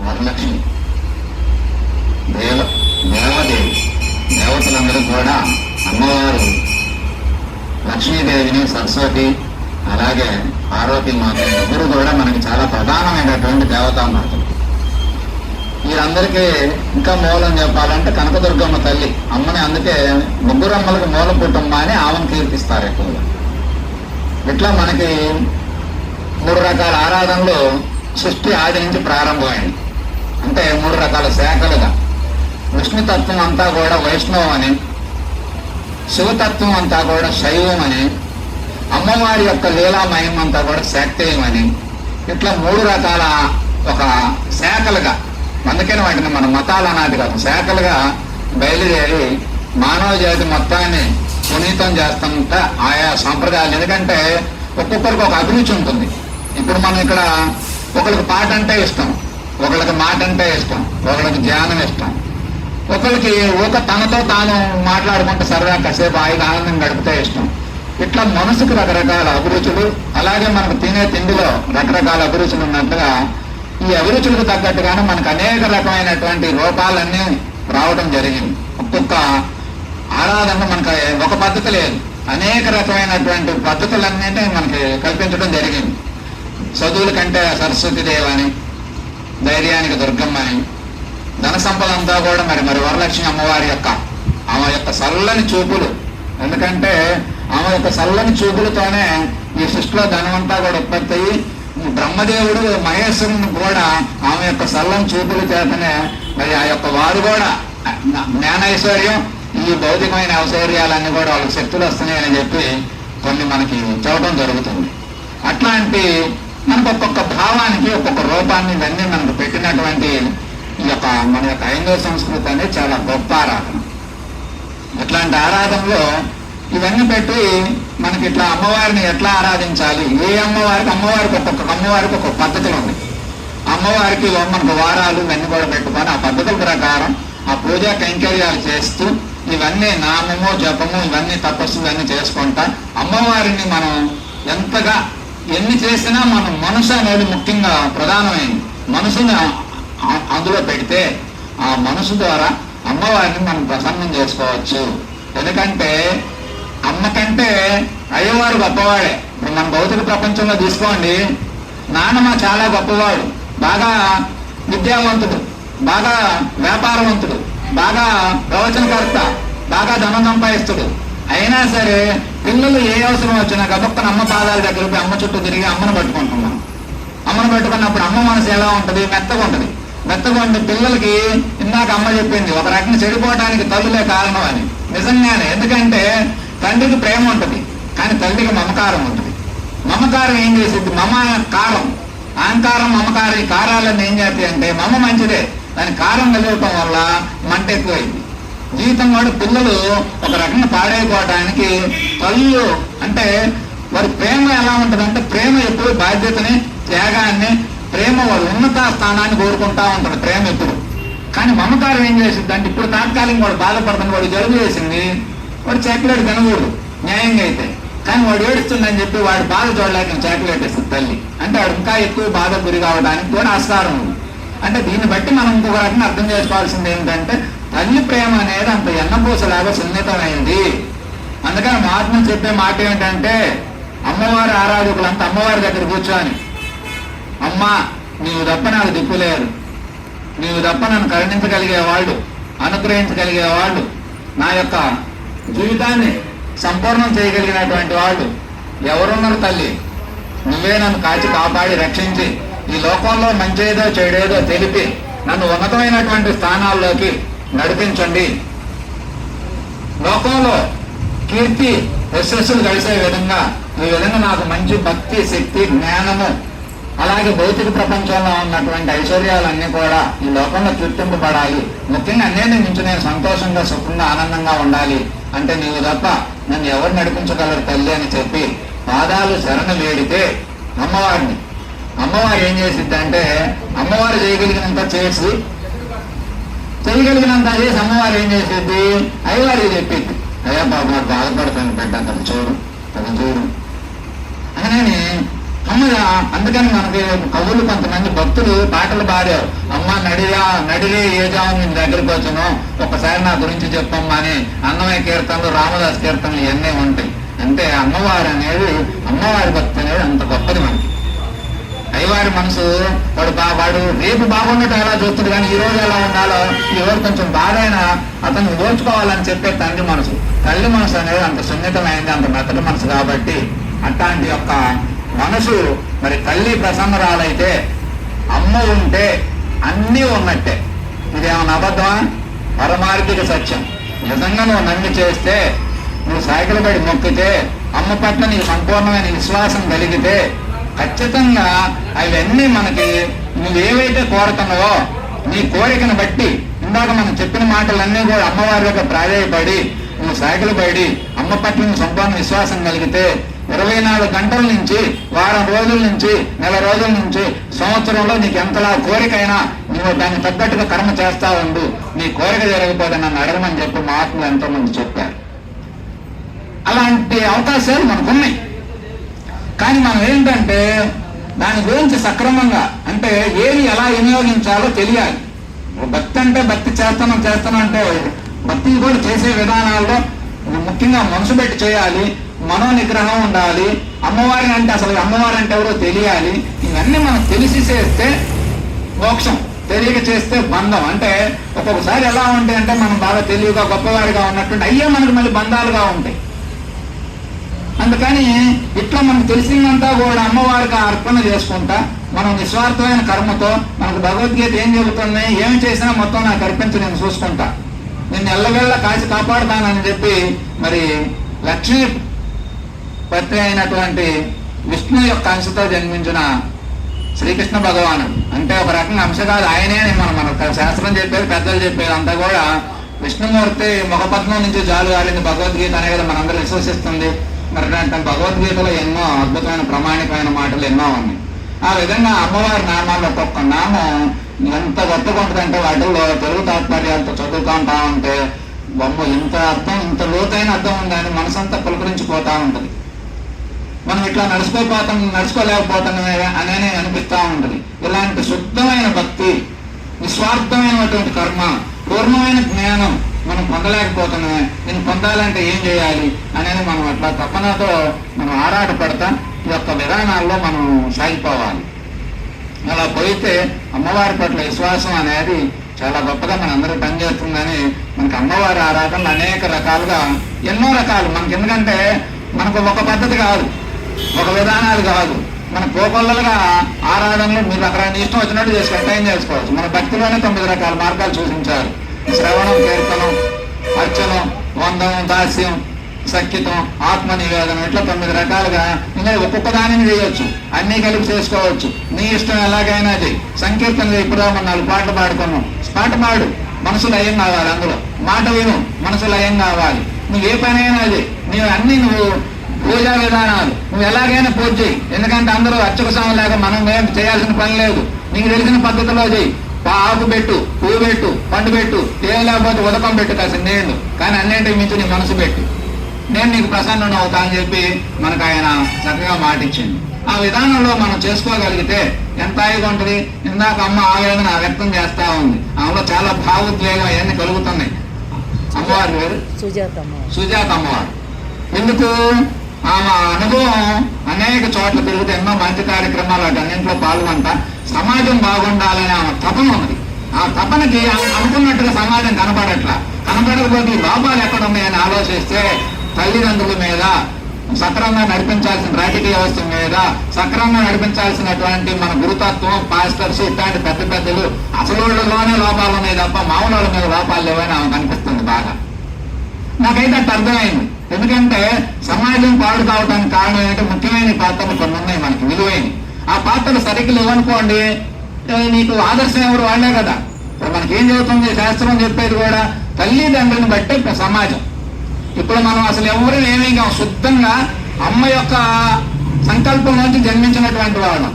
వరలక్ష్మి. దేవ దేవదేవి. దేవతలందరూ కూడా అమ్మవారు. లక్ష్మీదేవిని సరస్వతి అలాగే పార్వతి మాత ఇద్దరు కూడా మనకి చాలా ప్రధానమైనటువంటి దేవతామాతలు వీరందరికీ ఇంకా మూలం చెప్పాలంటే కనకదుర్గమ్మ తల్లి. అమ్మని అందుకే ముగ్గురమ్మలకు మూల కుటుంబ అని ఆమెను కీర్తిస్తారు ఎక్కువగా. ఇట్లా మనకి మూడు రకాల ఆరాధనలు సృష్టి ఆది నుంచి ప్రారంభమైంది. అంటే మూడు రకాల శాఖలుగా. విష్ణుతత్వం అంతా కూడా వైష్ణవం అని శివతత్వం అంతా కూడా శైవం అని అమ్మవారి యొక్క లీలామయం అంతా కూడా శాక్తేయం అని ఇట్లా మూడు రకాల ఒక శాఖలుగా. అందుకని వాటిని మన మతాలు అనాది కాదు. శాఖలుగా బయలుదేరి మానవ జాతి మొత్తాన్ని పునీతం చేస్తున్న ఆయా సాంప్రదాయాలు. ఎందుకంటే ఒక్కొక్కరికి ఒక అభిరుచి ఉంటుంది. ఇప్పుడు మనం ఇక్కడ ఒకరికి పాట అంటే ఇష్టం. ఒకళ్ళకి మాట అంటే ఇష్టం ఒకళ్ళకి ధ్యానం ఇష్టం. ఒకరికి ఒక తనతో తాను మాట్లాడుకుంటే సరదా కాసేపు ఆయన ఆనందం గడిపితే ఇష్టం. ఇట్లా మనసుకు రకరకాల అభిరుచులు అలాగే మనకు తినే తిండిలో రకరకాల అభిరుచులు ఉన్నట్టుగా ఈ అభిరుచులకు తగ్గట్టుగానే మనకు అనేక రకమైనటువంటి రూపాలన్నీ రావడం జరిగింది. ఒక్కొక్క ఆరాధన మనకు ఒక పద్ధతి లేదు. అనేక రకమైనటువంటి పద్ధతులన్నీ మనకి కల్పించడం జరిగింది. చదువుల కంటే సరస్వతి దేవి అని ధైర్యానికి దుర్గమ్మ అని ధన సంపద అంతా కూడా మరి మరి వరలక్ష్మి అమ్మవారి యొక్క ఆమె యొక్క చల్లని చూపులు. ఎందుకంటే ఆమె యొక్క చల్లని చూపులతోనే ఈ సృష్టిలో ధనమంతా కూడా ఉత్పత్తి అయ్యి బ్రహ్మదేవుడు మహేశ్వరుని కూడా ఆమె యొక్క చల్లని చూపుల చేతనే మరి ఆ యొక్క వారు కూడా జ్ఞానైశ్వర్యం ఈ భౌతికమైన ఐశ్వర్యాలన్నీ కూడా వాళ్ళకి శక్తులు వస్తున్నాయని చెప్పి కొన్ని మనకి చూడటం జరుగుతుంది. అట్లాంటి మనకు ఒక్కొక్క భావానికి ఒక్కొక్క రూపాన్ని ఇవన్నీ మనకు పెట్టినటువంటి ఈ యొక్క మన యొక్క హైందవ సంస్కృతి అనేది చాలా గొప్ప ఆరాధన. ఇట్లాంటి ఆరాధనలో ఇవన్నీ పెట్టి మనకి ఇట్లా అమ్మవారిని ఎట్లా ఆరాధించాలి? ఏ అమ్మవారికి అమ్మవారికి ఒక్కొక్క అమ్మవారికి ఒక్కొక్క పద్ధతులు ఉంది అమ్మవారికి మనకు వారాలు ఇవన్నీ కూడా పెట్టుకొని ఆ పద్ధతుల ప్రకారం ఆ పూజా కైంకర్యాలు చేస్తూ ఇవన్నీ నామము జపము ఇవన్నీ తపస్సు ఇవన్నీ చేసుకుంటా అమ్మవారిని మనం ఎంతగా ఎన్ని చేసినా మనం మనసు అనేది ముఖ్యంగా ప్రధానమైంది. మనసుని అందులో పెడితే ఆ మనసు ద్వారా అమ్మవారిని మనం ప్రసన్నం చేసుకోవచ్చు. ఎందుకంటే అమ్మ కంటే అయ్యవారు గొప్పవాడే. ఇప్పుడు మన భౌతిక ప్రపంచంలో తీసుకోండి. నాన్నమ్మ చాలా గొప్పవాడు. బాగా విద్యావంతుడు. బాగా వ్యాపారవంతుడు. బాగా ప్రవచనకర్త. బాగా ధనం సంపాదిస్తుడు. అయినా సరే పిల్లలు ఏ అవసరం వచ్చినా గబక్కన అమ్మ పాదాల దగ్గర పోయి అమ్మ చుట్టూ తిరిగి అమ్మను పట్టుకుంటున్నాం అమ్మను పట్టుకున్నప్పుడు అమ్మ మనసు ఎలా ఉంటుంది? మెత్తగా ఉంటుంది. మెత్తగా ఉంటే పిల్లలకి ఇందాక అమ్మ చెప్పింది ఒక రకంగా చెడిపోవడానికి తల్లులే కారణం అని. నిజంగానే ఎందుకంటే తండ్రికి ప్రేమ ఉంటుంది కానీ తల్లికి మమకారం ఉంటుంది. మమకారం ఏం చేసింది మమ కారం. అహంకారం మమకారం ఈ కారాలన్నీ ఏం చేస్తాయి అంటే మమ మంచిదే దాని కారం కలిగటం వల్ల మంట ఎక్కువైంది. జీవితం వాడు పిల్లలు ఒక రకంగా పాడైపోవడానికి తల్లు అంటే వారి ప్రేమ ఎలా ఉంటుందంటే ప్రేమ ఎప్పుడు బాధ్యతని త్యాగాన్ని ప్రేమ వారు ఉన్నత స్థానాన్ని కోరుకుంటా ఉంటాడు ప్రేమ ఎప్పుడు. కానీ మమకారం ఏం చేసింది అంటే ఇప్పుడు తాత్కాలిక వాడు బాధపడుతుంది వాడు జలుబు చేసింది వాడు చాక్లెట్ తినకూడదు న్యాయంగా అయితే. కానీ వాడు ఏడుస్తుందని చెప్పి వాడు బాధ చూడలేక చాక్లెట్ ఇస్తుంది తల్లి. అంటే వాడు ఇంకా ఎక్కువ బాధ గురి కావడానికి కూడా ఆస్కారం ఉంది. అంటే దీన్ని బట్టి మనం ఇంకొక రకంగా అర్థం చేసుకోవాల్సింది ఏంటంటే తల్లి ప్రేమ అనేది అంత ఎన్నపూసలాగా సున్నితమైంది. అందుకని మహాత్మ చెప్పే మాట ఏంటంటే అమ్మవారి ఆరాధకులంతా అమ్మవారి దగ్గర కూర్చొని అమ్మ నీవు తప్ప నాకు దిక్కులేరు నీవు తప్ప నన్ను కరుణించగలిగేవాళ్ళు వాళ్ళు అనుగ్రహించగలిగే వాళ్ళు నా యొక్క జీవితాన్ని సంపూర్ణం చేయగలిగినటువంటి వాళ్ళు ఎవరున్నారు తల్లి? నువ్వే నన్ను కాచి కాపాడి రక్షించి ఈ లోకంలో మంచేదో చెడేదో తెలిపి నన్ను ఉన్నతమైనటువంటి స్థానాల్లోకి నడిపించండి. లోకంలో కీర్తి యశస్సులు కలిసే విధంగా ఈ విధంగా నాకు మంచి భక్తి శక్తి జ్ఞానము అలాగే భౌతిక ప్రపంచంలో ఉన్నటువంటి ఐశ్వర్యాలన్నీ కూడా ఈ లోకంలో చుట్టింపబడాలి ముఖ్యంగా నేను నుంచి నేను సంతోషంగా సుఖంగా ఆనందంగా ఉండాలి. అంటే నీవు తప్ప నన్ను ఎవరు నడిపించగలరు తల్లి అని చెప్పి పాదాలు శరణ వేడితే అమ్మవారిని. అమ్మవారు ఏం చేసిద్ది అంటే అమ్మవారు చేయగలిగినంత చేసి చేయగలిగినంత అదే అమ్మవారు ఏం చేసేది? అయ్యవారికి చెప్పింది. అయ్యా బాబు నాకు బాధపడతాను బిడ్డ తను చూడు తను చూడు. అని అమ్మగా అందుకని మనకి కవులు కొంతమంది భక్తులు పాటలు పాడారు. అమ్మ నడిరా నడిరే ఏ జాము నీ దగ్గరికి వచ్చను? ఒకసారి నా గురించి చెప్పమ్మా అని అన్నమయ్య కీర్తనలు రామదాస్ కీర్తనలు ఇవన్నీ ఉంటాయి. అంటే అమ్మవారు అనేది అమ్మవారి భక్తి అనేది అంత గొప్పది మనకి. అయ్యవారి మనసు వాడు బా వాడు రేపు బాగున్నట్టు ఎలా చూస్తుంది కానీ ఈ రోజు ఎలా ఉండాలో ఎవరు కొంచెం బాధైనా అతను దోచుకోవాలని చెప్పే తండ్రి మనసు. తల్లి మనసు అనేది అంత సున్నితమైంది అంత మెత్తటి మనసు కాబట్టి అట్లాంటి యొక్క మనసు మరి తల్లి ప్రసన్నరాలైతే అమ్మ ఉంటే అన్నీ ఉన్నట్టే. ఇదేమన్నా అబద్ధమా? పరమార్థిక సత్యం. నిజంగా నువ్వు నమ్మి చేస్తే నువ్వు సైకిల్ పడి మొక్కితే అమ్మ పట్ల నీకు సంపూర్ణమైన విశ్వాసం కలిగితే ఖచ్చితంగా అవన్నీ మనకి నువ్వేవైతే కోరుతున్నావో నీ కోరికను బట్టి ఇందాక మనం చెప్పిన మాటలన్నీ కూడా అమ్మవారి యొక్క ప్రాధాయపడి నువ్వు సైకిల్ పడి అమ్మ పట్ల సంపూర్ణ విశ్వాసం కలిగితే ఇరవై నాలుగు గంటల నుంచి వారం రోజుల నుంచి నెల రోజుల నుంచి సంవత్సరంలో నీకు ఎంతలా కోరికైనా నువ్వు దాన్ని తగ్గట్టుగా కర్మ చేస్తా ఉండు. నీ కోరిక జరగకపోతే నన్ను అడగమని చెప్పి మహాత్ములు ఎంతో మంది చెప్పారు. అలాంటి అవకాశాలు మనకున్నాయి. కానీ మనం ఏంటంటే దాని గురించి సక్రమంగా అంటే ఏది ఎలా వినియోగించాలో తెలియాలి. భక్తి అంటే భక్తి చేస్తాను చేస్తాను అంటే భక్తి కూడా చేసే విధానాల్లో ముఖ్యంగా మనసు పెట్టి చేయాలి మనో నిగ్రహం ఉండాలి అమ్మవారిని అంటే అసలు అమ్మవారి అంటే ఎవరో తెలియాలి. ఇవన్నీ మనం తెలిసి చేస్తే మోక్షం తెలియక చేస్తే బంధం. అంటే ఒక్కొక్కసారి ఎలా ఉంటాయి అంటే మనం బాగా తెలివిగా గొప్పవారిగా ఉన్నట్టుంటే అయ్యే మనకు మళ్ళీ బంధాలుగా ఉంటాయి. అందుకని ఇట్లా మనకు తెలిసిందంతా కూడా అమ్మవారికి అర్పణ చేసుకుంటా. మనం నిస్వార్థమైన కర్మతో మనకు భగవద్గీత ఏం చెబుతుంది ఏమి చేసినా మొత్తం నాకు అర్పించి నేను చూసుకుంటా. నేను ఎల్లవెళ్ళ కాచి కాపాడుతానని చెప్పి మరి లక్ష్మీ పత్ని అయినటువంటి విష్ణు యొక్క అంశతో జన్మించిన శ్రీకృష్ణ భగవానుడు అంటే ఒక రకంగా అంశ కాదు ఆయనే అని మనం మన శాస్త్రం చెప్పేది పెద్దలు చెప్పేది అంతా కూడా విష్ణుమూర్తి ముఖపద్మం నుంచి జాలు గాలింది భగవద్గీత అనే కదా మనందరూ విశ్వసిస్తుంది. మరి భగవద్గీతలో ఎన్నో అద్భుతమైన ప్రామాణికమైన మాటలు ఎన్నో ఉన్నాయి. ఆ విధంగా అమ్మవారి నామాల్లో ఒక్కొక్క నామం ఎంత గొప్పగా ఉంటుందంటే వాటిల్లో తెలుగు తాత్పర్యాలతో చదువుకుంటా ఉంటే బొమ్మ ఇంత అర్థం ఇంత లోతైన అర్థం ఉందని మనసంతా పులకరించిపోతా ఉంటుంది. మనం ఇట్లా నడుచుకోపోతాం నడుచుకోలేకపోతాం అనేది అనిపిస్తా ఉంటుంది. ఇలాంటి శుద్ధమైన భక్తి నిస్వార్థమైనటువంటి కర్మ పూర్ణమైన జ్ఞానం మనం పొందలేకపోతున్నామే. నేను పొందాలంటే ఏం చేయాలి అనేది మనం అట్లా తపనతో మనం ఆరాటపడతా ఈ యొక్క విధానాల్లో మనం సాగిపోవాలి. అలా పోయితే అమ్మవారి పట్ల విశ్వాసం అనేది చాలా గొప్పగా మన అందరూ పనిచేస్తుందని మనకి అమ్మవారి ఆరాధనలు అనేక రకాలుగా ఎన్నో రకాలు. మనకి ఎందుకంటే మనకు ఒక పద్ధతి కాదు ఒక విధానాలు కాదు. మన కోకొల్లలుగా ఆరాధనలు మీరు అక్కడ ఇష్టం వచ్చినట్టు చేసి కట్టాయం చేసుకోవచ్చు. మన భక్తిలోనే తొమ్మిది రకాల మార్గాలు సూచించారు. శ్రవణం కీర్తనం అర్చనం వందం దాస్యం సఖ్యతం ఆత్మ నివేదనం ఇట్లా తొమ్మిది రకాలుగా ఇంకా ఒక్కొక్క దానిని చేయొచ్చు అన్నీ కలిపి చేసుకోవచ్చు. నీ ఇష్టం ఎలాగైనా చేయి సంకీర్తనలు ఇప్పుడు మనం నాలుగు పాటలు పాడుకున్నాం. పాట పాడు. మనసు లయం కావాలి అందులో. మాట విను. మనసు లయం కావాలి. నువ్వు ఏ పనైనా చేయి నీవు అన్ని నువ్వు పూజా విధానాలు. నువ్వు ఎలాగైనా పూజ చేయి ఎందుకంటే అందరూ అర్చక స్వామి లేక మనం ఏం చేయాల్సిన పని లేదు. నీకు తెలిసిన పద్ధతిలో చేయి ఆకు పెట్టు పువ్వు పెట్టు పండు పెట్టు ఏం లేకపోతే ఉదకం పెట్టు కాసిన నీళ్ళు. కానీ అన్నింటికి మించి నీ మనసు పెట్టు. నేను నీకు ప్రసన్నం అవుతా అని చెప్పి మనకు ఆయన చక్కగా మాటిచ్చింది. ఆ విధానంలో మనం చేసుకోగలిగితే ఎంత హాయిగా ఉంటుంది? ఇందాక అమ్మ ఆవేదన వ్యక్తం చేస్తా ఉంది. ఆమెలో చాలా భావోద్వేగం అవన్నీ కలుగుతున్నాయి. అమ్మవారి పేరు? సుజాత అమ్మవారు. ఎందుకు? ఆమె అనుభవం అనేక చోట్ల తిరుగుతూ ఎన్నో మంచి కార్యక్రమాలు అన్నింటిలో పాల్గొంట సమాజం బాగుండాలనే ఆమె తపన ఉన్నది. ఆ తపనకి ఆమె అనుకున్నట్టుగా సమాజం కనపడట్లా. కనపడకపోతే ఈ లోపాలు ఎక్కడ ఉన్నాయని ఆలోచిస్తే తల్లిదండ్రుల మీద సక్రమంగా నడిపించాల్సిన రాజకీయ వ్యవస్థ మీద సక్రమంగా నడిపించాల్సినటువంటి మన గురుతత్వం పాస్టర్స్ ఇట్లాంటి పెద్ద పెద్దలు అసలు వాళ్ళలోనే లోపాలు ఉన్నాయి తప్ప మామూలు వాళ్ళ మీద లోపాలు లేవని ఆమె కనిపిస్తుంది బాగా. నాకైతే అట్లా అర్థమైంది. ఎందుకంటే సమాజం పాడు కావడానికి కారణం ఏంటంటే ముఖ్యమైన పాత్రలు కొన్ని ఉన్నాయి మనకి విలువైన ఆ పాత్రలు సరిగ్గా లేవనుకోండి నీకు ఆదర్శం ఎవరు వాళ్ళే కదా. మనకి ఏం జరుగుతుంది శాస్త్రం చెప్పేది కూడా తల్లిదండ్రులను బట్టే సమాజం. ఇప్పుడు మనం అసలు ఎవరు ఏమీ శుద్ధంగా అమ్మ యొక్క సంకల్పం నుంచి జన్మించినటువంటి వాళ్ళం.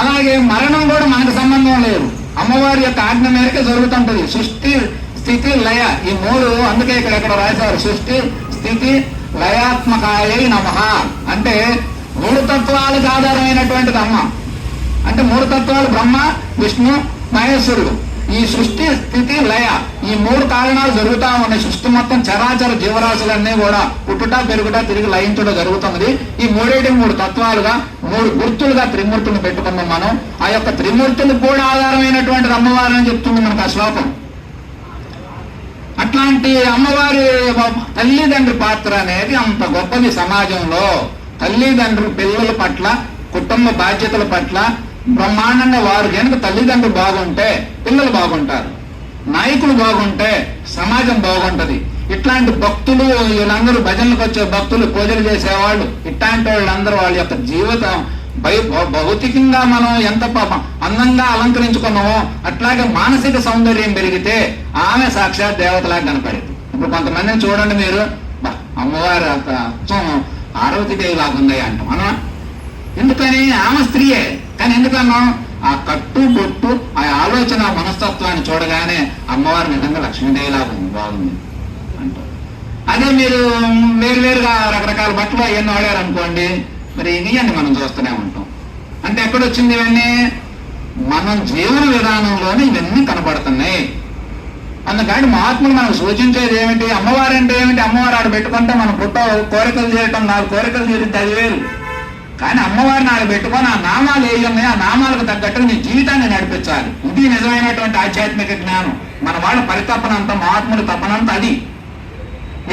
అలాగే మరణం కూడా మనకు సంబంధం లేదు. అమ్మవారి యొక్క ఆజ్ఞ మేరకే జరుగుతుంటది. సృష్టి స్థితి లయ. ఈ మూడు అందుకే ఇక్కడ ఇక్కడ రాశారు? సృష్టి స్థితి లయాత్మకాయ నమ. అంటే మూడు తత్వాలకు ఆధారమైనటువంటిది అమ్మ. అంటే మూడు తత్వాలు బ్రహ్మ విష్ణు మహేశ్వరుడు. ఈ సృష్టి స్థితి లయ. ఈ మూడు కారణాలు జరుగుతా ఉన్నాయి. సృష్టి మొత్తం చరాచర జీవరాశులన్నీ కూడా పుట్టుట పెరుగుట తిరిగి లయించడం జరుగుతున్నది. ఈ మూడేటి మూడు తత్వాలుగా మూడు గుర్తులుగా త్రిమూర్తులు పెట్టుకున్నాం మనం. ఆ యొక్క త్రిమూర్తులు కూడా ఆధారమైనటువంటి అమ్మవారు అని చెప్తుంది మనకు ఆ శ్లోకం. అట్లాంటి అమ్మవారి తల్లిదండ్రి పాత్ర అనేది అంత గొప్పది సమాజంలో. తల్లిదండ్రులు పిల్లల పట్ల కుటుంబ బాధ్యతల పట్ల బ్రహ్మాండంగా వారు కనుక తల్లిదండ్రులు బాగుంటే పిల్లలు బాగుంటారు. నాయకులు బాగుంటే సమాజం బాగుంటది. ఇట్లాంటి భక్తులు వీళ్ళందరూ భజనలకు వచ్చే భక్తులు పూజలు చేసేవాళ్ళు ఇట్లాంటి వాళ్ళందరూ వాళ్ళ యొక్క జీవితం భౌతికంగా మనం ఎంత పాపం అందంగా అలంకరించుకున్నామో అట్లాగే మానసిక సౌందర్యం పెరిగితే ఆమె సాక్షాత్ దేవతలాగా కనపడేది. ఇప్పుడు కొంతమందిని చూడండి మీరు అమ్మవారి అమ్మవారు అంత అచ్చం లాగుంది అంటాం అన్నా ఎందుకని? ఆమె స్త్రీయే. కానీ ఎందుకన్నాం? ఆ కట్టు బొట్టు ఆ ఆలోచన మనస్తత్వాన్ని చూడగానే అమ్మవారు నిజంగా లక్ష్మీదేవి లాగా ఉంది బాగుంది అంటారు అదే మీరు వేరు వేరుగా రకరకాల బట్టలు అవన్నీ వాడారు అనుకోండి మరి ఇవన్నీ మనం చూస్తూనే ఉంటాం. అంటే ఎక్కడొచ్చింది ఇవన్నీ? మనం జీవన విధానంలోనే ఇవన్నీ కనపడుతున్నాయి అందుకని మహాత్ములు మనకు సూచించేది ఏమిటి? అమ్మవారు అంటే ఏమిటి? అమ్మవారు ఆడ పెట్టుకుంటే మన పుట్ట కోరికలు చేయటం నాలుగు కోరికలు తీరితే అది వేరు. కానీ అమ్మవారిని ఆడ పెట్టుకొని ఆ నామాలు ఏ ఉన్నాయి ఆ నామాలకు తగ్గట్టు నీ జీవితాన్ని నడిపించాలి. ఇది నిజమైనటువంటి ఆధ్యాత్మిక జ్ఞానం. మన వాళ్ళ పరితపనంత మహాత్ముడి తపనంత అది.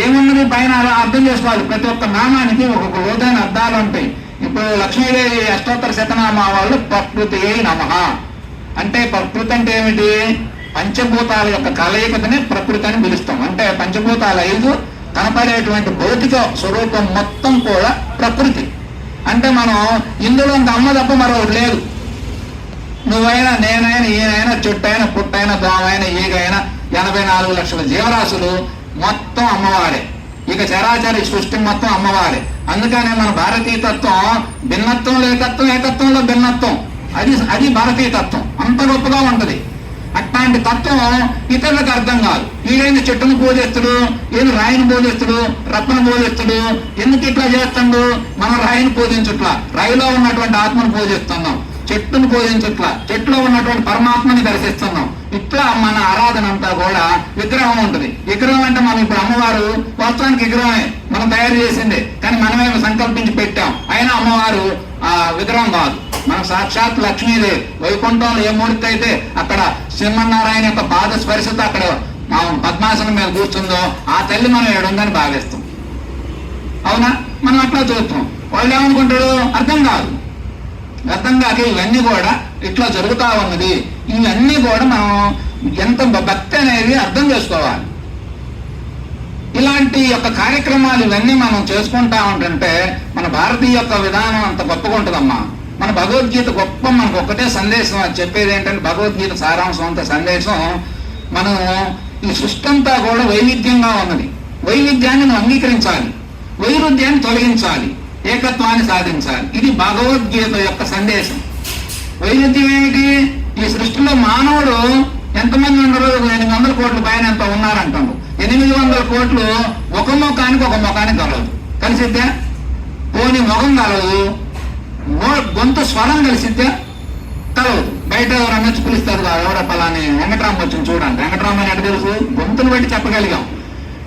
ఏమున్నది పైన అలా అర్థం చేసుకోవాలి. ప్రతి ఒక్క నామానికి ఒక్కొక్క లోతైన అర్థాలు ఉంటాయి. ఇప్పుడు లక్ష్మీదేవి అష్టోత్తర శతనామా వాళ్ళు ప్రకృతి నమ. అంటే ప్రకృతి అంటే ఏమిటి? పంచభూతాల యొక్క కలయికతనే ప్రకృతి అని పిలుస్తాం. అంటే పంచభూతాల ఐదు కనపడేటువంటి భౌతిక స్వరూపం మొత్తం కూడా ప్రకృతి. అంటే మనం ఇందులో ఇంత అమ్మ తప్ప మరొకటి లేదు. నువ్వైనా నేనైనా ఈయనైనా చుట్టైనా పుట్టైనా దోమైనా ఈగైనా ఎనభై నాలుగు లక్షల జీవరాశులు మొత్తం అమ్మవారే. ఇక చరాచరి సృష్టి మొత్తం అమ్మవారే. అందుకనే మన భారతీయ తత్వం భిన్నత్వం ఏకత్వం ఏకత్వంలో భిన్నత్వం. అది అది భారతీయ తత్వం అంత గొప్పగా ఉంటది. అట్లాంటి తత్వం ఇతరులకు అర్థం కాదు. వీడైంది చెట్టును పూజిస్తుడు ఏది రాయిని పూజిస్తుడు రత్నం పూజిస్తుడు ఎందుకు ఇట్లా చేస్తాడు? మనం రాయిని పూజించుట్లా రాయిలో ఉన్నటువంటి ఆత్మను పూజిస్తున్నాం చెట్టును పూజించట్ల చెట్టులో ఉన్నటువంటి పరమాత్మని దర్శిస్తున్నాం. ఇట్లా మన ఆరాధన అంతా కూడా విగ్రహం ఉంటుంది. విగ్రహం అంటే మనం ఇప్పుడు అమ్మవారు వాస్తవానికి విగ్రహమే. మనం తయారు చేసిందే. కానీ మనమేమో సంకల్పించి పెట్టాం. అయినా అమ్మవారు ఆ విగ్రహం కాదు. మనం సాక్షాత్ లక్ష్మీదేవి. వైకుంఠంలో ఏ మూర్తి అయితే అక్కడ సింహనారాయణ యొక్క పాద స్పర్శతో అక్కడ పద్మాసనం మీద కూర్చుందో ఆ తల్లి మనం ఏడుందని భావిస్తాం. అవునా? మనం అట్లా చూస్తాం. వాళ్ళు ఏమనుకుంటాడు అర్థం కాదు. అర్థం కాక ఇవన్నీ కూడా ఇట్లా జరుగుతూ ఉన్నది. ఇవన్నీ కూడా మనం ఎంత భక్తి అనేది అర్థం చేసుకోవాలి. ఇలాంటి యొక్క కార్యక్రమాలు ఇవన్నీ మనం చేసుకుంటా ఉంటుంటే మన భారతీయ యొక్క విధానం అంత గొప్పగా ఉంటుందమ్మా. మన భగవద్గీత గొప్ప మనకు ఒక్కటే సందేశం. అది చెప్పేది ఏంటంటే భగవద్గీత సారాంశం అంత సందేశం. మనం ఈ సృష్టి అంతా కూడా వైవిధ్యంగా ఉన్నది. వైవిధ్యాన్ని నువ్వు అంగీకరించాలి. వైరుధ్యాన్ని తొలగించాలి. ఏకత్వాన్ని సాధించాలి. ఇది భగవద్గీత యొక్క సందేశం. వైరుధ్యం ఏమిటి? ఈ సృష్టిలో మానవుడు ఎంతమంది ఉండరు? ఎనిమిది వందల కోట్ల పైన ఎంత ఉన్నారంటాము ఎనిమిది వందల కోట్లు ఒక ముఖానికి ఒక ముఖానికి కలవదు కలిసిద్దా? పోని ముఖం కలవదు గొంతు స్వరం కలిసిద్దా? కలవదు బయట ఎవరన్నా పిలుస్తారు ఎవరో పలాని వెంకటరామ వచ్చింది చూడండి. వెంకటరామ అని ఎక్కడ తెలుసు? గొంతును బట్టి చెప్పగలిగాం.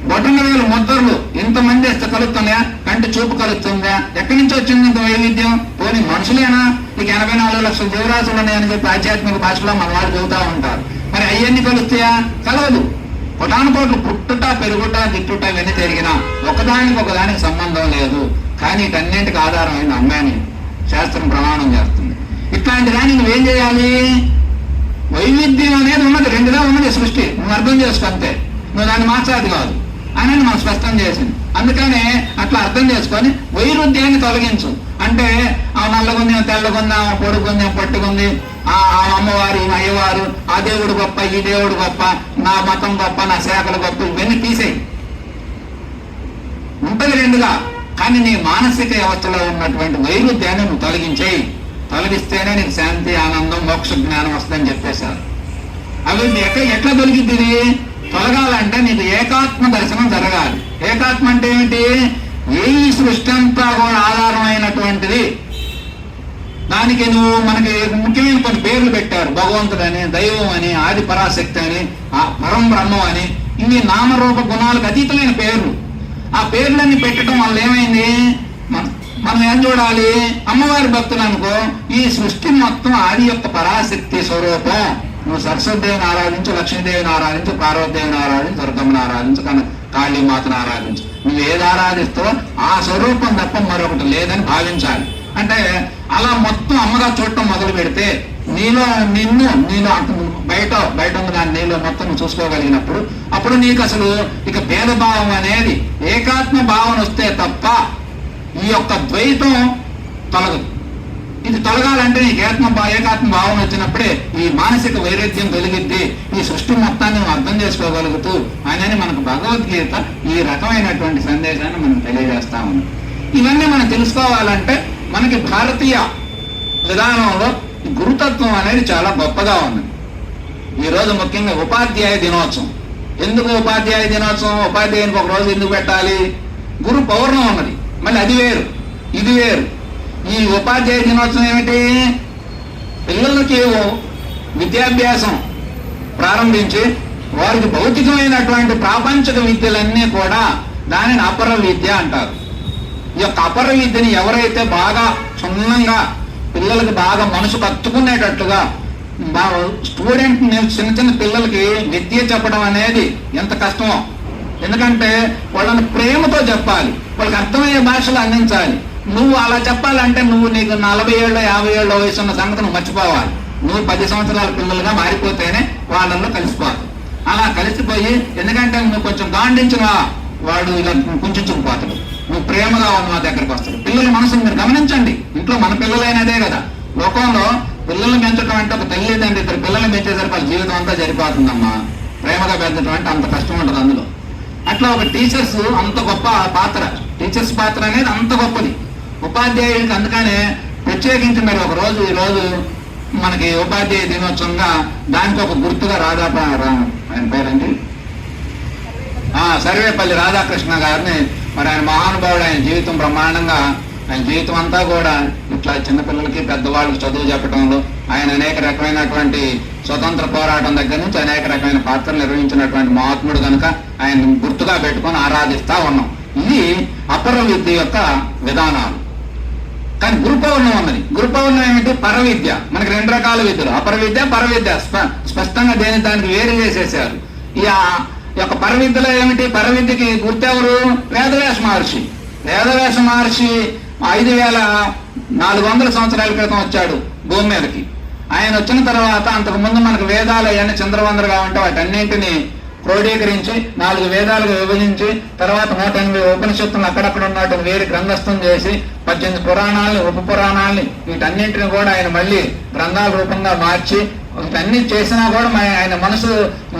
బొట్టన వేలు ముద్దర్లు ఇంతమంది ఇస్తే కలుగుతుందా కంటి చూపు కలుగుతుందా? ఎక్కడి నుంచి వచ్చింది ఇంత వైవిధ్యం? పోనీ మనుషులేనా? నీకు ఎనభై నాలుగు లక్షల జీవరాశులు ఉన్నాయని చెప్పి ఆధ్యాత్మిక భాషలో మన వారు చెబుతా ఉంటారు. మరి అవన్నీ కలుస్తాయా? కలవదు. కొటానుకోట్లు పుట్టుట పెరుగుట గిట్టుట ఇవన్నీ జరిగినా ఒకదానికి ఒకదానికి సంబంధం లేదు. కానీ వీటన్నింటికి ఆధారమైన అమ్మాయిని శాస్త్రం ప్రమాణం చేస్తుంది. ఇట్లాంటి దాన్ని నువ్వేం చేయాలి? వైవిధ్యం అనేది ఉన్నది. రెండుగా ఉన్నది సృష్టి. నువ్వు అర్థం చేసుకో అంతే. నువ్వు దాన్ని మార్చాది కాదు. అనేది మనం స్పష్టం చేసింది. అందుకనే అట్లా అర్థం చేసుకొని వైరుధ్యాన్ని తొలగించు. అంటే ఆ నల్లగుంది తెల్లగుంది ఆ పొడుగుంది పట్టుకుంది ఆ ఆ అమ్మవారు ఈ అయ్యవారు ఆ దేవుడు గొప్ప ఈ దేవుడు గొప్ప నా మతం గొప్ప నా శాఖలు గొప్ప ఇవన్నీ తీసేయి. ఉంటుంది రెండుగా. కానీ నీ మానసిక వ్యవస్థలో ఉన్నటువంటి వైరుధ్యాన్ని నువ్వు తొలగించేయి. తొలగిస్తేనే నీకు శాంతి ఆనందం మోక్ష జ్ఞానం వస్తుందని చెప్పేశారు. అవి ఎట్లా ఎట్లా తొలగిద్ది తొలగాలంటే నీకు ఏకాత్మ దర్శనం జరగాలి. ఏకాత్మ అంటే ఏమిటి? ఏ ఈ సృష్టి అంతా కూడా ఆధారమైనటువంటిది. దానికి నువ్వు మనకి ముఖ్యమైన కొన్ని పేర్లు పెట్టారు. భగవంతుడు అని దైవం అని ఆది పరాశక్తి అని ఆ పరం బ్రహ్మం అని. ఇన్ని నామరూప గుణాలకు అతీతమైన పేర్లు. ఆ పేర్లన్నీ పెట్టడం వల్ల ఏమైంది? మనం ఏం చూడాలి? అమ్మవారి భక్తులు అనుకో ఈ సృష్టి మొత్తం ఆది యొక్క పరాశక్తి స్వరూపం. నువ్వు సరస్వతిదేవిని ఆరాధించు లక్ష్మీదేవిని ఆరాధించు పార్వతీదేవిని ఆరాధించు దుర్గమ్మని ఆరాధించు కానీ కాళీమాతను ఆరాధించు నువ్వు ఏది ఆరాధిస్తావో ఆ స్వరూపం తప్ప మరొకటి లేదని భావించాలి. అంటే అలా మొత్తం అమ్మగా చూడటం మొదలు పెడితే నీలో నిన్ను నీలో బయట బయట ఉన్న దాన్ని నీలో మొత్తం చూసుకోగలిగినప్పుడు అప్పుడు నీకు అసలు ఇక భేదభావం అనేది ఏకాత్మ భావన వస్తే తప్ప ఈ యొక్క ద్వైతం తొలగదు. ఇది తొలగాలంటే నీకు ఏకాత్మ ఏకాత్మ భావం వచ్చినప్పుడే ఈ మానసిక వైరుధ్యం కలిగిద్ది. ఈ సృష్టి మొత్తాన్ని నువ్వు అర్థం చేసుకోగలుగుతూ ఆయనని మనకు భగవద్గీత ఈ రకమైనటువంటి సందేశాన్ని మనం తెలియజేస్తా ఉంది ఇవన్నీ మనం తెలుసుకోవాలంటే మనకి భారతీయ విధానంలో గురుతత్వం అనేది చాలా గొప్పగా ఉంది ఈ రోజు ముఖ్యంగా ఉపాధ్యాయ దినోత్సవం. ఎందుకు ఉపాధ్యాయ దినోత్సవం? ఉపాధ్యాయునికి ఒక రోజు ఎందుకు పెట్టాలి? గురు పౌర్ణం ఉన్నది. మళ్ళీ అది వేరు ఇది వేరు. ఈ ఉపాధ్యాయ దినోత్సవం ఏమిటి? పిల్లలకి విద్యాభ్యాసం ప్రారంభించి వారికి భౌతికమైనటువంటి ప్రాపంచిక విద్యలన్నీ కూడా దానిని అపర విద్య అంటారు. ఈ యొక్క అపర విద్యని ఎవరైతే బాగా క్షుణ్ణంగా పిల్లలకి బాగా మనసు కత్తుకునేటట్లుగా స్టూడెంట్ చిన్న చిన్న పిల్లలకి విద్య చెప్పడం అనేది ఎంత కష్టమో. ఎందుకంటే వాళ్ళని ప్రేమతో చెప్పాలి. వాళ్ళకి అర్థమయ్యే భాషలు అందించాలి. నువ్వు అలా చెప్పాలంటే నువ్వు నీకు నలభై ఏళ్ళ యాభై ఏళ్ళ వయసు ఉన్న సంగతి నువ్వు మర్చిపోవాలి. నువ్వు పది సంవత్సరాల పిల్లలుగా మారిపోతేనే వాళ్ళల్లో కలిసిపోతావు అలా కలిసిపోయి ఎందుకంటే నువ్వు కొంచెం గాండించిన వాడు ఇలా కుంచుకుపోతాడు. నువ్వు ప్రేమగా ఉన్న దగ్గరికి దగ్గరకు వస్తాడు. పిల్లల మనసును మీరు గమనించండి. ఇంట్లో మన పిల్లలైనదే కదా. లోకంలో పిల్లల్ని పెంచడం అంటే ఒక తల్లిదండ్రి ఇద్దరు పిల్లల్ని పెంచేసరికి వాళ్ళ జీవితం అంతా సరిపోతుందమ్మా. ప్రేమగా పెంచడం అంటే అంత కష్టం ఉంటుంది అందులో. అట్లా ఒక టీచర్స్ అంత గొప్ప పాత్ర. టీచర్స్ పాత్ర అనేది అంత గొప్పది. ఉపాధ్యాయుడికి అందుకనే ప్రత్యేకించి మరి ఒక రోజు ఈ రోజు మనకి ఉపాధ్యాయ దినోత్సవంగా దానికి ఒక గుర్తుగా రాధా రా- ఆయన పేరండి ఆ సర్వేపల్లి రాధాకృష్ణ గారిని మరి ఆయన మహానుభావుడు ఆయన జీవితం బ్రహ్మాండంగా ఆయన జీవితం అంతా కూడా ఇట్లా చిన్నపిల్లలకి పెద్దవాళ్ళకి చదువు చెప్పడంలో ఆయన అనేక రకమైనటువంటి స్వతంత్ర పోరాటం దగ్గర నుంచి అనేక రకమైన పాత్రలు నిర్వహించినటువంటి మహాత్ముడు కనుక ఆయన గుర్తుగా పెట్టుకొని ఆరాధిస్తా ఉన్నాం. ఇది అపర విద్య యొక్క విధానాలు. కానీ గురు పౌర్ణం ఉన్నది. గురు పౌర్ణం ఏమిటి? పరవిద్య. మనకి రెండు రకాల విద్యలు. అపర విద్య పరవిద్య. స్ప- స్పష్టంగా దేని దానికి వేరు చేసేసారు? ఈ ఈ యొక్క పరవిద్యలో ఏమిటి? పరవిద్యకి గుర్తెవరు వేదవ్యాస మహర్షి. వేదవ్యాస మహర్షి ఐదు వేల నాలుగు వందల సంవత్సరాల క్రితం వచ్చాడు భూమి మీదకి. ఆయన వచ్చిన తర్వాత అంతకుముందు మనకు వేదాలు అవన్నీ చంద్రవందరగా ఉంటే వాటన్నింటినీ క్రోడీకరించి నాలుగు వేదాలుగా విభజించి తర్వాత నూట ఎనిమిది ఉపనిషత్తులను అక్కడక్కడ ఉన్నటువంటి వేరు గ్రంథస్థం చేసి పద్దెనిమిది పురాణాలని ఉప పురాణాలని వీటన్నింటిని కూడా ఆయన మళ్ళీ గ్రంథాల రూపంగా మార్చి ఇవన్నీ చేసినా కూడా ఆయన మనసు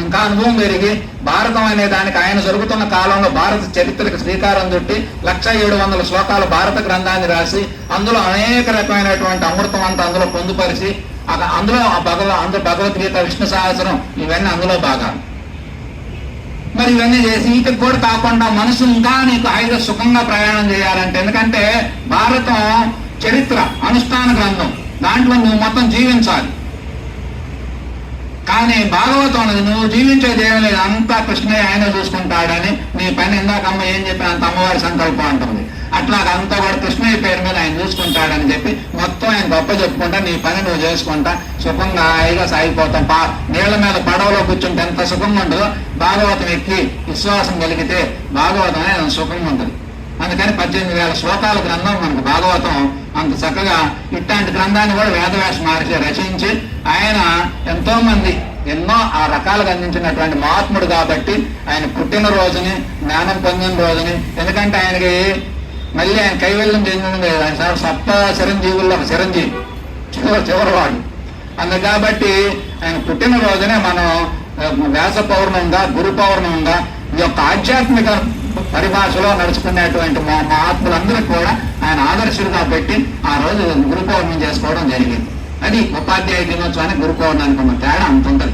ఇంకా అనుభవం పెరిగి భారతం అనే దానికి ఆయన జరుగుతున్న కాలంలో భారత చరిత్రకు శ్రీకారం చుట్టి లక్ష ఏడు వందల శ్లోకాల భారత గ్రంథాన్ని రాసి అందులో అనేక రకమైనటువంటి అమృతం అంతా అందులో పొందుపరిచి అందులో ఆ భగవ అందులో భగవద్గీత విష్ణు సహస్రం ఇవన్నీ అందులో భాగాలు. మరి ఇవన్నీ చేసి వీటికి కూడా కాకుండా మనసు ఇంకా నీకు హాయిగా సుఖంగా ప్రయాణం చేయాలంటే. ఎందుకంటే భారతం చరిత్ర అనుష్ఠాన గ్రంథం. దాంట్లో నువ్వు మొత్తం జీవించాలి. కానీ భాగవతం నువ్వు జీవించేది ఏమీ లేదు అంతా కృష్ణయ్య ఆయన చూసుకుంటాడని నీ పని ఇందాక అమ్మ ఏం చెప్పి అంత అమ్మవారి సంకల్పం అంటుంది. అట్లా అంతా కూడా కృష్ణయ్య పేరు మీద ఆయన చూసుకుంటాడని చెప్పి మొత్తం ఆయన గొప్ప చెప్పుకుంటా నీ పని నువ్వు చేసుకుంటా సుఖంగా హాయిగా సాగిపోతాం. పా నీళ్ళ మీద పడవలో కూర్చుంటే ఎంత సుఖంగా ఉండదో భాగవతం ఎక్కి విశ్వాసం కలిగితే భాగవతం అనేది సుఖంగా ఉంటుంది. అందుకని పద్దెనిమిది వేల శ్లోకాల గ్రంథం మనకు భాగవతం అంత చక్కగా ఇట్లాంటి గ్రంథాన్ని కూడా వేదవ్యాస మహర్షి రచించి ఆయన ఎంతో మంది ఎన్నో ఆ రకాలుగా అందించినటువంటి మహాత్ముడు కాబట్టి ఆయన పుట్టిన రోజుని జ్ఞానం పొందిన రోజుని ఎందుకంటే ఆయనకి మళ్ళీ ఆయన కైవల్యం చెందింది ఆయన సప్త చిరంజీవుల్లో ఒక చిరంజీవి చివరి చివరివాడు. అందు కాబట్టి ఆయన పుట్టిన రోజునే మనం వ్యాస వ్యాస ఉందా గురు పౌర్ణంగా ఈ యొక్క ఆధ్యాత్మిక పరిభాషలో నడుచుకునేటువంటి మా మహాత్ములందరూ కూడా ఆయన ఆదర్శులుగా పెట్టి ఆ రోజు గురు పౌర్ణమి చేసుకోవడం జరిగింది. అది ఉపాధ్యాయ దినోత్సవానికి గురు పౌర్ణానికి తేడా అంత ఉంటుంది.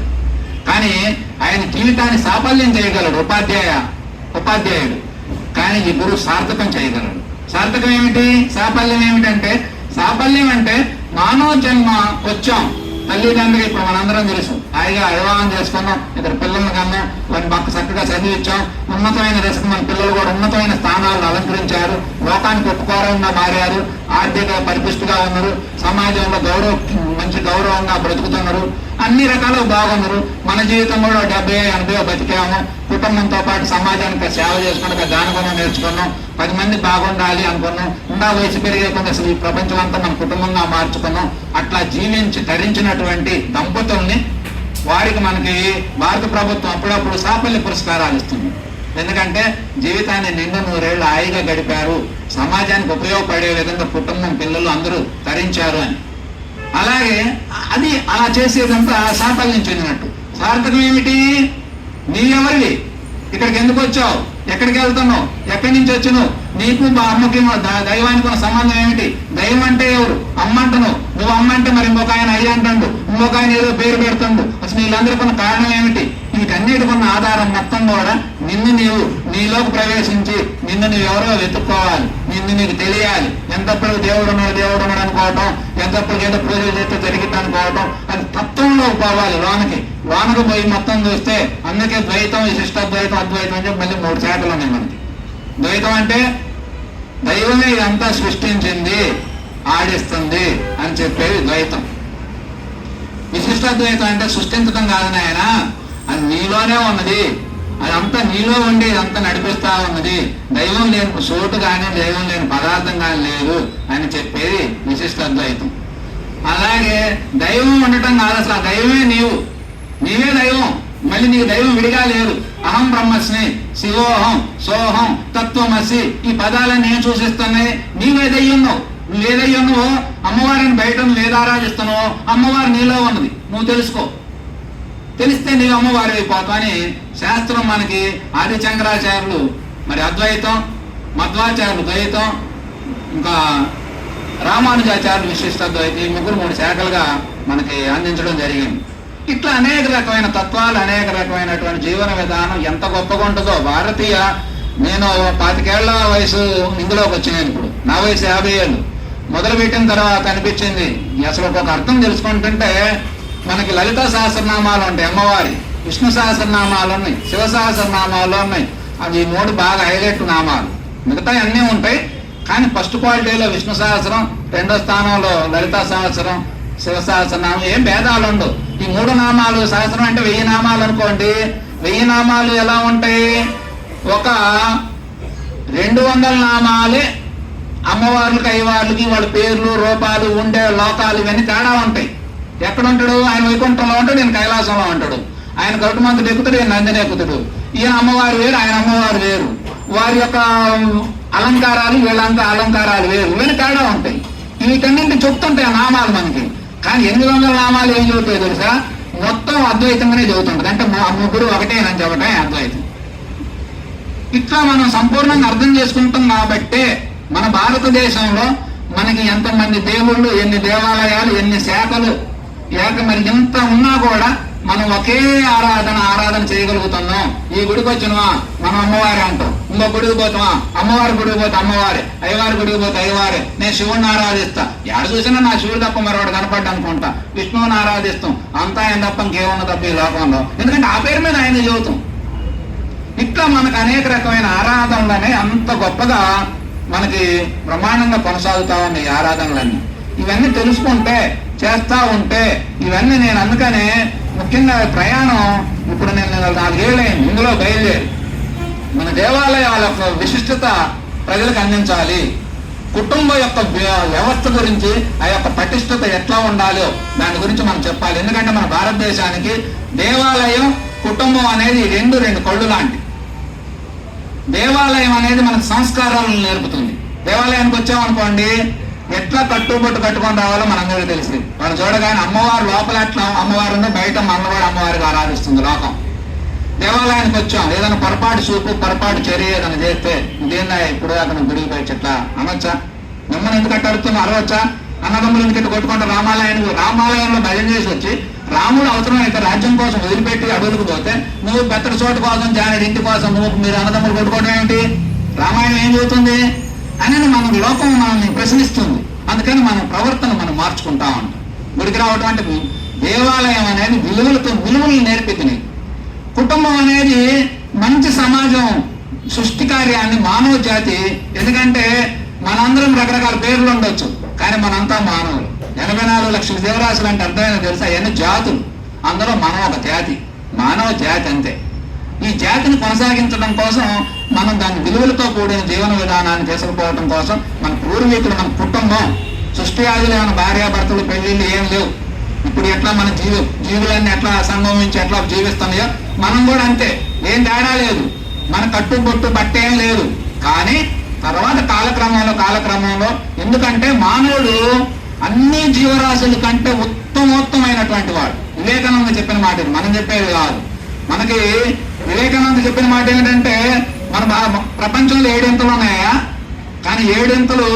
కానీ ఆయన జీవితాన్ని సాఫల్యం చేయగలడు ఉపాధ్యాయ ఉపాధ్యాయుడు. కానీ ఈ గురువు సార్థకం చేయగలడు. సార్థకం ఏమిటి? సాఫల్యం ఏమిటంటే సాఫల్యం అంటే మానవ జన్మ వచ్చాం. తల్లిదండ్రులు ఇప్పుడు మనందరం తెలుసు. హాయిగా వివాహం చేసుకున్నాం. ఇద్దరు పిల్లల్ని కన్నా వారిని మాకు చక్కగా చదివించాం. ఉన్నతమైన రిస్క్ మన పిల్లలు కూడా ఉన్నతమైన స్థానాలను అలంకరించారు. లోకానికి ఉపకారంగా మారారు ఆర్థిక పరిపుష్టిగా ఉన్నారు. సమాజంలో గౌరవ మంచి గౌరవంగా బ్రతుకుతున్నారు. అన్ని రకాలు బాగున్నారు. మన జీవితం కూడా డెబ్బై ఎనభై బతికాము. కుటుంబంతో పాటు సమాజానికి సేవ చేసుకున్నాక దానగుణం నేర్చుకున్నాం. పది మంది బాగుండాలి అనుకున్నాం. ఉండా వయసు పెరిగే అసలు ఈ ప్రపంచం అంతా మన కుటుంబంగా మార్చుకున్నాం. అట్లా జీవించి తరించినటువంటి దంపతుల్ని వారికి మనకి భారత ప్రభుత్వం అప్పుడప్పుడు సాఫల్య పురస్కారాలు ఇస్తుంది. ఎందుకంటే జీవితాన్ని నిండు నూరేళ్ళు హాయిగా గడిపారు. సమాజానికి ఉపయోగపడే విధంగా కుటుంబం పిల్లలు అందరూ తరించారు అని. అలాగే అది అలా చేసేదంతా సాఫల్యం చెందినట్టు సార్థకం ఏమిటి? నీ ఎవరివి? ఇక్కడికి ఎందుకు వచ్చావు? ఎక్కడికి వెళ్తున్నావు? ఎక్కడి నుంచి వచ్చినావు నీకు మా అమ్మకి దైవానికి ఉన్న సంబంధం ఏమిటి? దైవం అంటే ఎవరు? అమ్మ అంటున్నావు. నువ్వు అమ్మ అంటే మరి ఇంకొక ఆయన అయ్యి అంటాడు. ఇంకొక ఆయన ఏదో పేరు పెడుతుండు. అసలు వీళ్ళందరికీ ఉన్న కారణం ఏమిటి? వీటన్నిటి ఉన్న ఆధారం మొత్తం కూడా నిన్ను నీవు నీలోకి ప్రవేశించి నిన్ను నువ్వు ఎవరో వెతుక్కోవాలి. నిన్ను నీకు తెలియాలి. ఎంతప్పుడు దేవుడు ఉన్నాడు దేవుడు ఉన్నాడు అనుకోవటం ఎంతప్పుడు ఏదో పూజ చేస్తే జరిగింది అనుకోవటం అది తత్వంలోకి పోవాలి లోనకి. లోనకు పోయి మొత్తం చూస్తే అందుకే ద్వైతం విశిష్ట ద్వైతం అద్వైతం అని చెప్పి మళ్ళీ మూడు శాఖలు ఉన్నాయి మనకి. ద్వైతం అంటే దైవమే ఇదంతా సృష్టించింది ఆడిస్తుంది అని చెప్పేది ద్వైతం. విశిష్టాద్వైతం అంటే సృష్టించడం కాదు నాయన. అది నీలోనే ఉన్నది. అదంతా నీలో ఉండి ఇదంతా నడిపిస్తా ఉన్నది. దైవం లేని సోటు కానీ దైవం లేని పదార్థం కానీ లేదు అని చెప్పేది విశిష్టాద్వైతం అలాగే దైవం ఉండటం కాదు అసలు. ఆ దైవమే నీవు. నీవే దైవం. మళ్ళీ నీకు దైవం విడిగా లేదు. అహం బ్రహ్మస్మి శివోహం సోహం తత్వమసి ఈ పదాలను నేను సూచిస్తున్నాయి? నీవేదయ్యున్నావు నువ్వేదయ్యున్నావో అమ్మవారిని బయట నువ్వు ఏది అమ్మవారు నీలో ఉన్నది. నువ్వు తెలుసుకో. తెలిస్తే నీవు అమ్మవారి అయిపోతావు అని శాస్త్రం మనకి ఆది శంకరాచార్యులు మరి అద్వైతం మధ్వాచార్యులు ద్వైతం ఇంకా రామానుజాచార్యులు విశిష్ట ద్వైతం ఈ ముగ్గురు మూడు శాఖలుగా మనకి అందించడం జరిగింది. ఇట్లా అనేక రకమైన తత్వాలు అనేక రకమైనటువంటి జీవన విధానం ఎంత గొప్పగా ఉంటుందో భారతీయ నేను పాతికేళ్ళ వయసు ఇందులోకి వచ్చినాను ఇప్పుడు. నా వయసు యాభై ఏళ్ళు. మొదలుపెట్టిన తర్వాత అనిపించింది అసలు ఒక అర్థం తెలుసుకుంటుంటే మనకి లలిత సహస్రనామాలు ఉంటాయి అమ్మవారి విష్ణు సహస్రనామాలు ఉన్నాయి శివ సహస్రనామాలు ఉన్నాయి. అవి మూడు బాగా హైలైట్ నామాలు. మిగతా అన్నీ ఉంటాయి కానీ ఫస్ట్ క్వాలిటీలో విష్ణు సహస్రం రెండో స్థానంలో లలిత సహస్రం శివ సహస్రనామం ఏం భేదాలు ఉండవు. ఈ మూడు నామాలు సహస్రం అంటే వెయ్యి నామాలు అనుకోండి. వెయ్యి నామాలు ఎలా ఉంటాయి? ఒక రెండు వందల నామాలే అమ్మవార్లకి అయ్యవార్లకి వాళ్ళ పేర్లు రూపాలు ఉండే లోకాలు ఇవన్నీ తేడా ఉంటాయి. ఎక్కడ ఉంటాడు ఆయన వైకుంఠంలో ఉంటాడు నేను కైలాసంలో ఉంటాడు. ఆయన గరుటమంతుడు ఎక్కుతాడు ఈయన నందిని ఎక్కుతాడు. ఈయన అమ్మవారు వేరు ఆయన అమ్మవారు వేరు. వారి యొక్క అలంకారాలు వీళ్ళంతా అలంకారాలు వేరు. వీళ్ళు తేడా ఉంటాయి. వీటన్నింటి చెప్తుంటాయి ఆ నామాలు మనకి. కానీ ఎనిమిది వందల నామాలు ఏం చదువుతాయి తెలుసా? మొత్తం అద్వైతంగానే చెబుతుంటది. అంటే ముగ్గురు ఒకటేనని చెప్పటం అద్వైతం? ఇట్లా మనం సంపూర్ణంగా అర్థం చేసుకుంటాం కాబట్టే మన భారతదేశంలో మనకి ఎంతమంది దేవుళ్ళు ఎన్ని దేవాలయాలు ఎన్ని శాఖలు ఏక మరి ఎంత ఉన్నా కూడా మనం ఒకే ఆరాధన ఆరాధన చేయగలుగుతున్నాం. ఈ గుడికి వచ్చినవా మనం అమ్మవారి అంటాం. ఇంకో గుడికి పోతామా? అమ్మవారి గుడికి పోతే అమ్మవారే. అయ్యవారి గుడికి పోతే అయ్యవారే. నేను శివుణ్ణి ఆరాధిస్తా. ఎవరు చూసినా నా శివుడు తప్ప మరొకటి కనపడ్డా అనుకుంటా. విష్ణువుని ఆరాధిస్తాం. అంతా ఆయన తప్ప ఇంకేమున్న తప్ప ఈ లోకంలో. ఎందుకంటే ఆ పేరు మీద ఆయన చదువుతాం ఇట్లా మనకు అనేక రకమైన ఆరాధనలనే అంత గొప్పగా మనకి బ్రహ్మాండంగా కొనసాగుతా ఉన్నాయి ఈ ఆరాధనలన్నీ. ఇవన్నీ తెలుసుకుంటే చేస్తా ఉంటే ఇవన్నీ నేను అందుకనే ముఖ్యంగా ప్రయాణం ఇప్పుడు నేను నాలుగేళ్ళైంది ఇందులో బయలుదేరి. మన దేవాలయాల యొక్క విశిష్టత ప్రజలకు అందించాలి. కుటుంబ యొక్క వ్య- వ్యవస్థ గురించి ఆ యొక్క పటిష్టత ఎట్లా ఉండాలో దాని గురించి మనం చెప్పాలి. ఎందుకంటే మన భారతదేశానికి దేవాలయం కుటుంబం అనేది రెండు రెండు కళ్ళు లాంటి. దేవాలయం అనేది మనకు సంస్కారాలను నేర్పుతుంది. దేవాలయానికి వచ్చామనుకోండి ఎట్లా కట్టుబొట్టు కట్టుకొని రావాలో మనందరికీ తెలిసింది. వాళ్ళు చూడగానే అమ్మవారు లోపల ఎట్లా అమ్మవారు ఉందో బయట మనవాడు అమ్మవారికి ఆరాధిస్తుంది లోకం. దేవాలయానికి వచ్చాం. ఏదైనా పొరపాటు చూపు పొరపాటు చర్య ఏదైనా చేస్తే ఇదేందా ఇప్పుడు అతను గుడికి పోయి చెట్లా అనొచ్చా? మిమ్మల్ని ఎందుకు అట్ట అరవచ్చా? అన్నదమ్ములు ఎందుకు ఇట్ట కొట్టుకుంటా? రామాలయానికి రామాలయంలో భజన చేసి వచ్చి రాముడు అవసరం అయితే రాజ్యం కోసం వదిలిపెట్టి అడుగులకు పోతే నువ్వు పెద్ద చోటు కోసం జానడి ఇంటి కోసం నువ్వు మీరు అన్నదమ్ములు కొట్టుకోవడం ఏంటి? రామాయణం ఏం చెబుతుంది? అని మనం లోకం మనల్ని ప్రశ్నిస్తుంది. అందుకని మన ప్రవర్తన మనం మార్చుకుంటా ఉంటాం. గుడికి రావటం అంటే దేవాలయం అనేది విలువలతో విలువలు నేర్పితే కుటుంబం అనేది మంచి సమాజం సృష్టి కార్యాన్ని మానవ జాతి ఎందుకంటే మనందరం రకరకాల పేర్లు ఉండొచ్చు కానీ మనంతా మానవులు. ఎనభై నాలుగు లక్షల జీవరాశులు అంటే అర్థమైనా తెలుసు అవన్నీ జాతులు. అందులో మనం ఒక జాతి మానవ జాతి అంతే. ఈ జాతిని కొనసాగించడం కోసం మనం దాని విలువలతో కూడిన జీవన విధానాన్ని తీసుకుపోవడం కోసం మన పూర్వీకులు మన కుటుంబం సృష్టి ఆదులు ఏమైనా భార్యాభర్తలు పెళ్ళిళ్ళు ఏం లేవు. ఇప్పుడు ఎట్లా మన జీవ జీవులన్నీ ఎట్లా సంగమించి ఎట్లా జీవిస్తున్నాయో మనం కూడా అంతే. ఏం తేడా లేదు. మన కట్టుబొట్టు బట్టేం లేదు. కానీ తర్వాత కాలక్రమంలో కాలక్రమంలో ఎందుకంటే మానవుడు అన్ని జీవరాశుల కంటే ఉత్తమోత్తమైనటువంటి వాడు. వివేకానంద చెప్పిన మాట మనం చెప్పేది కాదు. మనకి వివేకానంద చెప్పిన మాట ఏంటంటే మన ప్రపంచంలో ఏడింతలు ఉన్నాయా? కానీ ఏడింతలు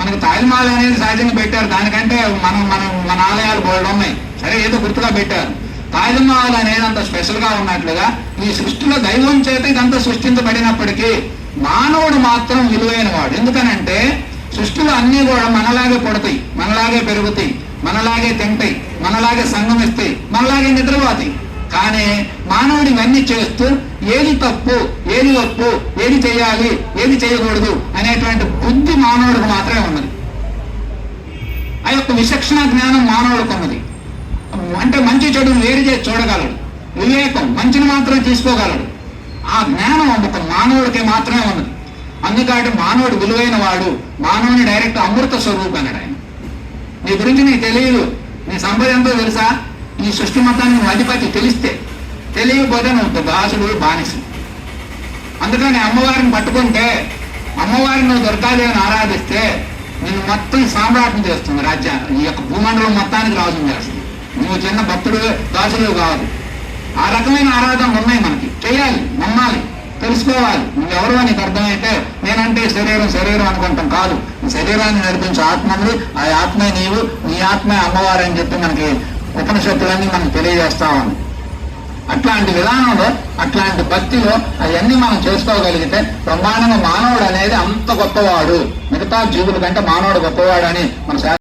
మనకు తాలిమాల అనేది సహజంగా పెట్టారు. దానికంటే మనం మనం మన ఆలయాలు బోల్డ్ ఉన్నాయి. సరే ఏదో గుర్తుగా పెట్టారు. తాలిమాల అనేది అంత స్పెషల్గా ఉన్నట్లుగా ఈ సృష్టిలో దైవం చేత ఇదంతా సృష్టించబడినప్పటికీ మానవుడు మాత్రం విలువైన వాడు. ఎందుకనంటే సృష్టిలో అన్నీ కూడా మనలాగే పుడతాయి మనలాగే పెరుగుతాయి మనలాగే తింటాయి మనలాగే సంగమిస్తాయి మనలాగే నిద్రపోతాయి. కానీ మానవుడు ఇవన్నీ చేస్తూ ఏది తప్పు ఏది ఒప్పు ఏది చేయాలి ఏది చేయకూడదు అనేటువంటి బుద్ధి మానవుడికి మాత్రమే ఉన్నది. ఆ యొక్క విచక్షణ జ్ఞానం మానవుడికి ఉన్నది. అంటే మంచి చెడును వేరు చేసి చూడగలడు. వివేకం మంచిని మాత్రం తీసుకోగలడు. ఆ జ్ఞానం ఒక మానవుడికి మాత్రమే ఉన్నది. అందుకని మానవుడు విలువైన వాడు. మానవుని డైరెక్ట్ అమృత స్వరూపం అన్నాడు ఆయన. నీ గురించి నీకు తెలియదు. నీ సంపద ఎంతో తెలుసా? ఈ సృష్టి మొత్తానికి అధిపతి తెలిస్తే తెలియకపోతే నువ్వు దాసుడు బానిసి. అందుకని అమ్మవారిని పట్టుకుంటే అమ్మవారిని నువ్వు దుర్గాదేవిని ఆరాధిస్తే నేను మొత్తం సామ్రాజ్యం చేస్తుంది రాజ్యాన్ని. ఈ యొక్క భూమండలం మొత్తానికి రాజు చేస్తుంది. నువ్వు చిన్న భక్తుడు దాసుడు కాదు. ఆ రకమైన ఆరాధన ఉన్నాయి మనకి. చేయాలి నమ్మాలి తెలుసుకోవాలి. నువ్వెవరో నీకు అర్థమైతే నేనంటే శరీరం శరీరం అనుకుంటాం కాదు. శరీరాన్ని నడిపించే ఆత్మలు ఆ ఆత్మే నీవు నీ ఆత్మే అమ్మవారు అని చెప్పి మనకి ఉపనిషత్తులన్నీ మనం తెలియజేస్తా ఉంది అట్లాంటి విధానంలో అట్లాంటి భక్తిలో అవన్నీ మనం చేసుకోగలిగితే బ్రహ్మాండంగా మానవుడు అనేది అంత గొప్పవాడు. మిగతా జీవుల కంటే మానవుడు గొప్పవాడు అని మన